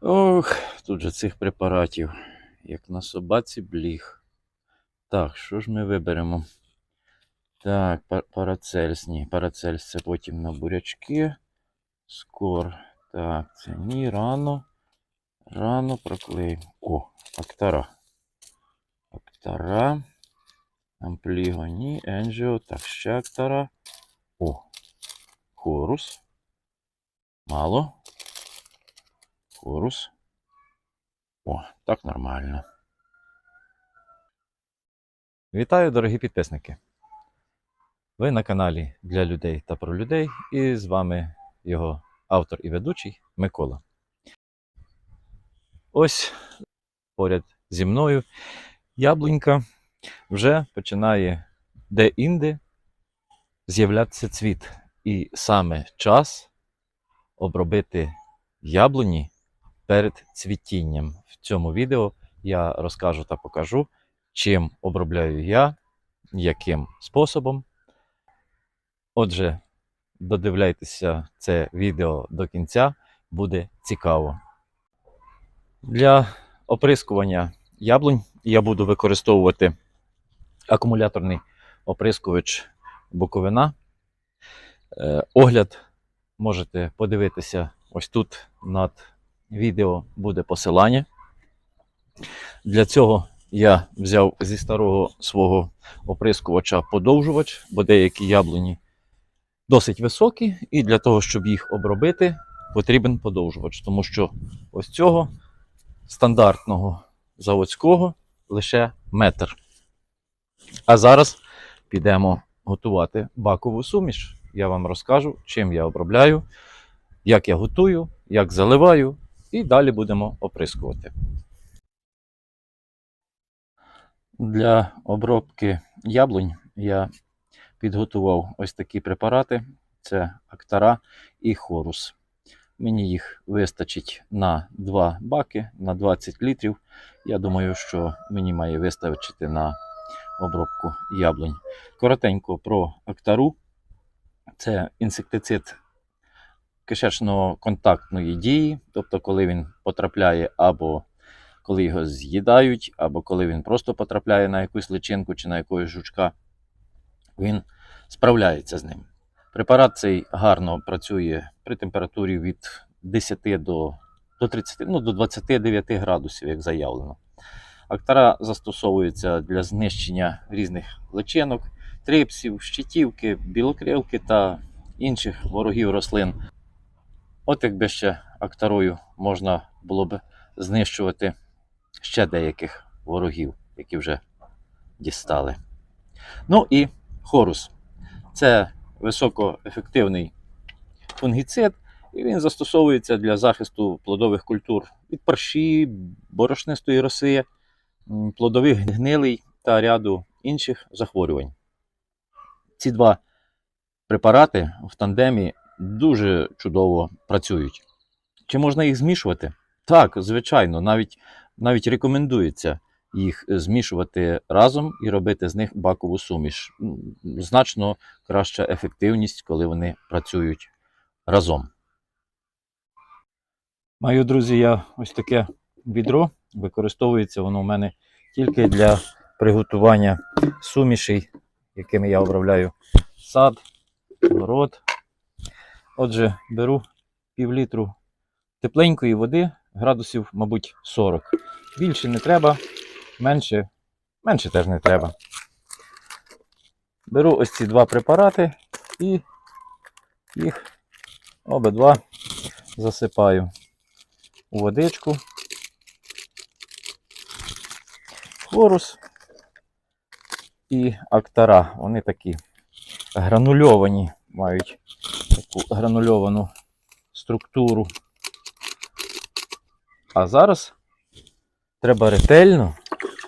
Ох, тут же цих препаратів, як на собаці бліг. Так, що ж ми виберемо? Так, парацельс, ні, парацельс це потім на бурячки. Скор. Так, це ні, рано. Рано проклеїмо. О, актара. Актара. Ампліго, ні, енджіо. Так, ще актара. О, хорус. Мало. Хорус. О, так нормально. Вітаю, дорогі підписники! Ви на каналі для людей та про людей, і з вами його автор і ведучий Микола. Ось поряд зі мною яблунька вже починає де-інде з'являтися цвіт. І саме час обробити яблуні перед цвітінням. В цьому відео я розкажу та покажу, чим обробляю я, яким способом. Отже, додивляйтеся це відео до кінця, буде цікаво. Для оприскування яблунь я буду використовувати акумуляторний оприскувач Буковина. Е, Огляд можете подивитися ось тут над відео буде посилання. Для цього я взяв зі старого свого оприскувача подовжувач, бо деякі яблуні досить високі, і для того, щоб їх обробити, потрібен подовжувач, тому що ось цього стандартного заводського лише метр. А зараз підемо готувати бакову суміш. Я вам розкажу, чим я обробляю, як я готую, як заливаю, і далі будемо оприскувати. Для обробки яблунь я підготував ось такі препарати: це Актара і Хорус. Мені їх вистачить на 2 баки на 20 літрів. Я думаю, що мені має вистачити на обробку яблунь. Коротенько про Актару. Це інсектицид кишечно-контактної дії, тобто, коли він потрапляє або коли його з'їдають, або коли він просто потрапляє на якусь личинку чи на якогось жучка, він справляється з ним. Препарат цей гарно працює при температурі від 10 до, до 30, ну, до 29 градусів, як заявлено. Актара застосовується для знищення різних личинок, трипсів, щитівки, білокрилки та інших ворогів рослин. От якби ще актарою можна було б знищувати ще деяких ворогів, які вже дістали. Ну і хорус. Це високоефективний фунгіцид, і він застосовується для захисту плодових культур від парші, борошнистої роси, плодових гнилий та ряду інших захворювань. Ці два препарати в тандемі дуже чудово працюють. Чи можна їх змішувати? Так, звичайно, навіть, навіть рекомендується їх змішувати разом і робити з них бакову суміш. Значно краща ефективність, коли вони працюють разом. Маю, друзі, я ось таке відро. Використовується воно у мене тільки для приготування сумішей, якими я обробляю сад, город. Отже, беру пів літру тепленької води, градусів, мабуть, 40. Більше не треба, менше, менше теж не треба. Беру ось ці два препарати і їх обидва засипаю у водичку. Хлорус і актара. Вони такі гранульовані, мають таку гранульовану структуру. А зараз треба ретельно,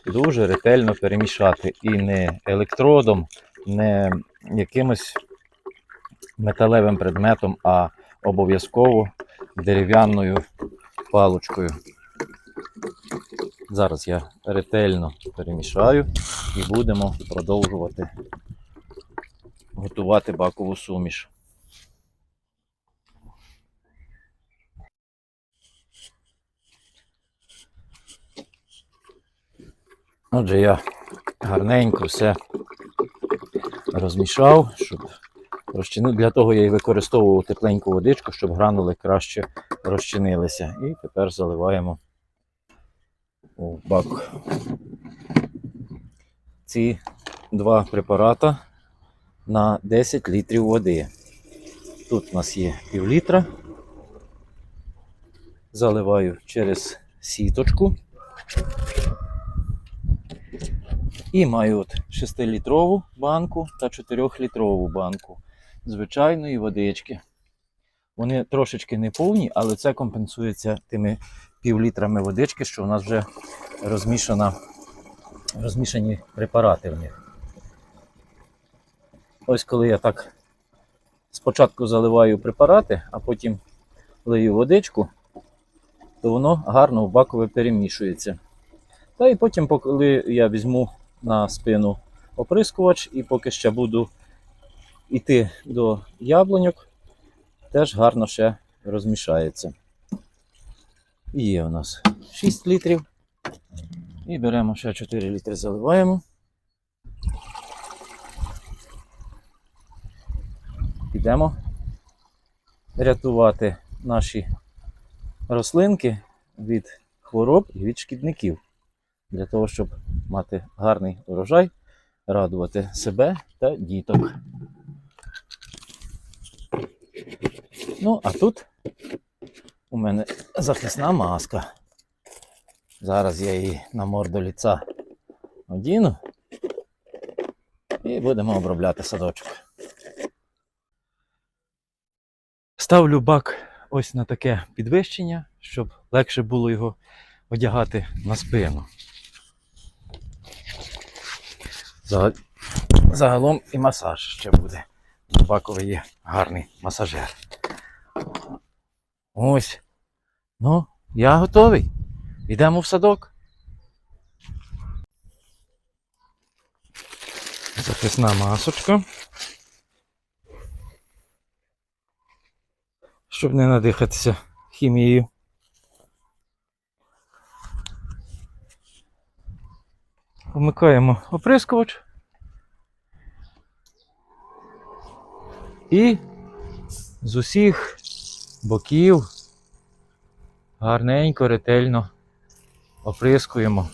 дуже ретельно перемішати. І не електродом, не якимось металевим предметом, а обов'язково дерев'яною паличкою. Зараз я ретельно перемішаю і будемо продовжувати готувати бакову суміш. Отже, я гарненько все розмішав, щоб розчинити. Для того я і використовував тепленьку водичку, щоб гранули краще розчинилися. І тепер заливаємо у бак. Ці два препарата на 10 літрів води. Тут у нас є пів літра. Заливаю через сіточку. І маю от 6-літрову банку та 4-літрову банку звичайної водички. Вони трошечки не повні, але це компенсується тими півлітрами водички, що у нас вже розмішана, розмішані препарати в них. Ось коли я так спочатку заливаю препарати, а потім лию водичку, то воно гарно в бакове перемішується. Та і потім, коли я візьму на спину оприскувач і поки ще буду йти до яблуньок, теж гарно ще розмішається. І Є у нас 6 літрів. І беремо ще 4 літри, заливаємо. Підемо рятувати наші рослинки від хвороб і від шкідників для того, щоб мати гарний урожай, радувати себе та діток. Ну, а тут у мене захисна маска. Зараз я її на морду ліца одіну і будемо обробляти садочок. Ставлю бак ось на таке підвищення, щоб легше було його одягати на спину. Загалом і масаж ще буде. Баковий є гарний масажер. Ось. Ну, я готовий. Йдемо в садок. Захисна масочка. Щоб не надихатися хімією. Вмикаємо оприскувач. І з усіх боків гарненько, ретельно оприскуємо.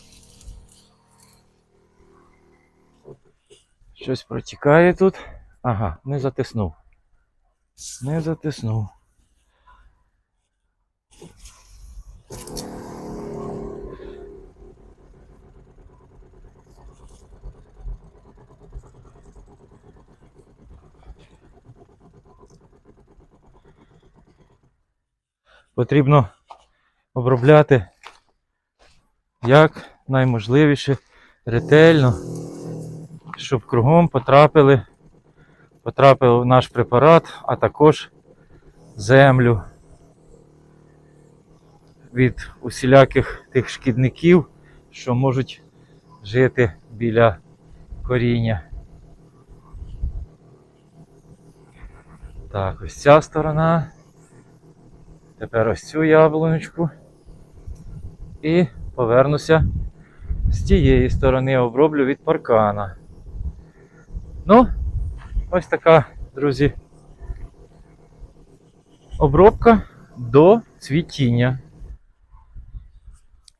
Щось протікає тут. Ага, не затиснув. Не затиснув. Потрібно обробляти як найможливіше ретельно, щоб кругом потрапили, потрапив наш препарат, а також землю від усіляких тих шкідників, що можуть жити біля коріння. Так, ось ця сторона. Тепер ось цю яблуночку. І повернуся з тієї сторони, оброблю від паркана. Ну, ось така, друзі, обробка до цвітіння.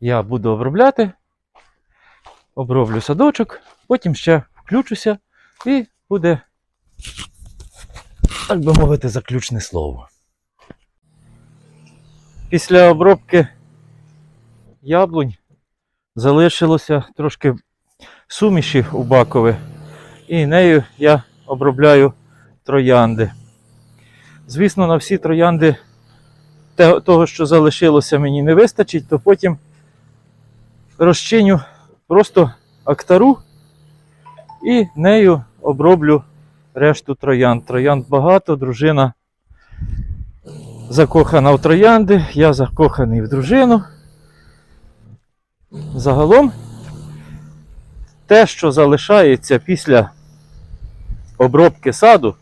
Я буду обробляти, оброблю садочок, потім ще включуся і буде, так би мовити, заключне слово. Після обробки яблунь залишилося трошки суміші у бакові, і нею я обробляю троянди. Звісно, на всі троянди того, що залишилося, мені не вистачить, то потім розчиню просто актару і нею оброблю решту троянд. Троянд багато, дружина закохана в троянди, я закоханий в дружину. Загалом, те, що залишається після обробки саду,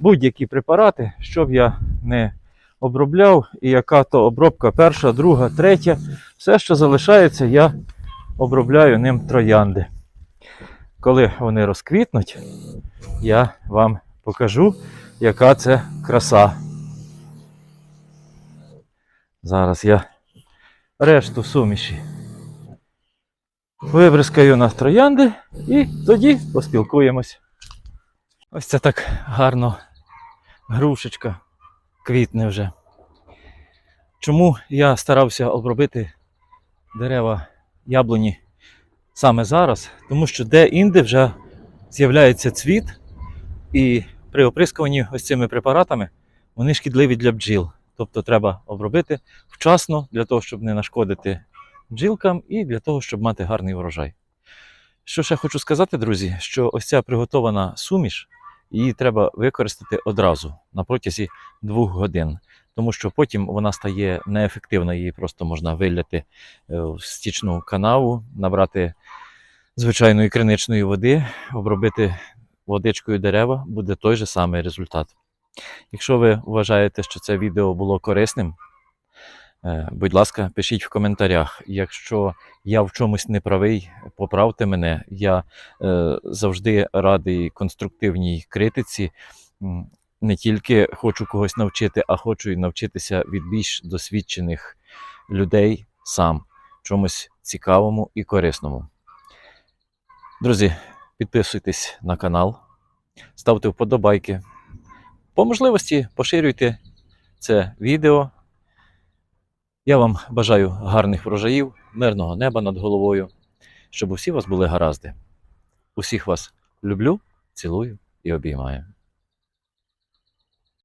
будь-які препарати, щоб я не обробляв, і яка то обробка перша, друга, третя, все, що залишається, я обробляю ним троянди. Коли вони розквітнуть, я вам покажу, яка це краса. Зараз я решту суміші вибризкаю на троянди і тоді поспілкуємось. Ось це так гарно грушечка квітне вже. Чому я старався обробити дерева яблуні саме зараз? Тому що де-інде вже з'являється цвіт, і при оприскуванні ось цими препаратами вони шкідливі для бджіл. Тобто треба обробити вчасно для того, щоб не нашкодити бджілкам і для того, щоб мати гарний врожай. Що ще хочу сказати, друзі, що ось ця приготована суміш, її треба використати одразу на протязі двох годин, тому що потім вона стає неефективна, її просто можна виляти е, в стічну канаву, набрати звичайної криничної води, обробити водичкою дерева, буде той же самий результат. Якщо ви вважаєте, що це відео було корисним, е, будь ласка, пишіть в коментарях. Якщо я в чомусь не правий, поправте мене. Я е, завжди радий конструктивній критиці. Не тільки хочу когось навчити, а хочу і навчитися від більш досвідчених людей сам чомусь цікавому і корисному. Друзі, підписуйтесь на канал, ставте вподобайки. По можливості поширюйте це відео. Я вам бажаю гарних врожаїв, мирного неба над головою, щоб усі у вас були гаразди. Усіх вас люблю, цілую і обіймаю.